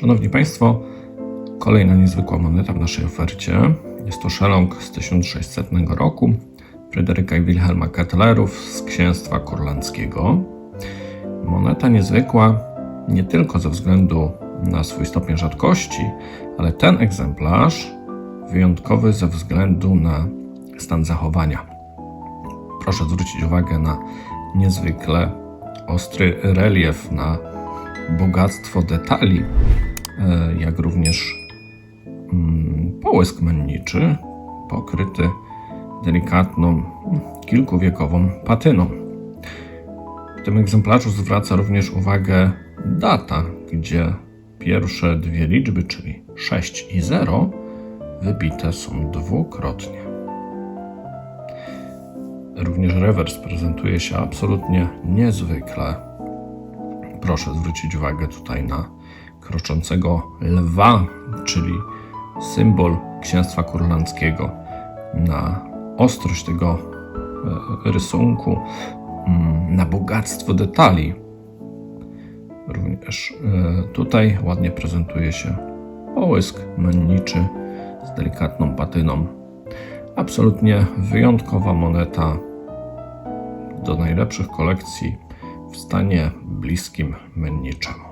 Szanowni Państwo, kolejna niezwykła moneta w naszej ofercie. Jest to szelong z 1600 roku Fryderyka i Wilhelma Kettlerów z Księstwa Kurlandzkiego. Moneta niezwykła nie tylko ze względu na swój stopień rzadkości, ale ten egzemplarz wyjątkowy ze względu na stan zachowania. Proszę zwrócić uwagę na niezwykle ostry relief, na bogactwo detali, e, jak również mm, połysk menniczy pokryty delikatną, kilkuwiekową patyną. W tym egzemplarzu zwraca również uwagę data, gdzie pierwsze dwie liczby, czyli 6 i 0, wybite są dwukrotnie. Również rewers prezentuje się absolutnie niezwykle. Proszę zwrócić uwagę tutaj na kroczącego lwa, czyli symbol księstwa kurlandzkiego, na ostrość tego e, rysunku, mm, na bogactwo detali. Również e, tutaj ładnie prezentuje się połysk menniczy z delikatną patyną. Absolutnie wyjątkowa moneta do najlepszych kolekcji w stanie bliskim menniczemu.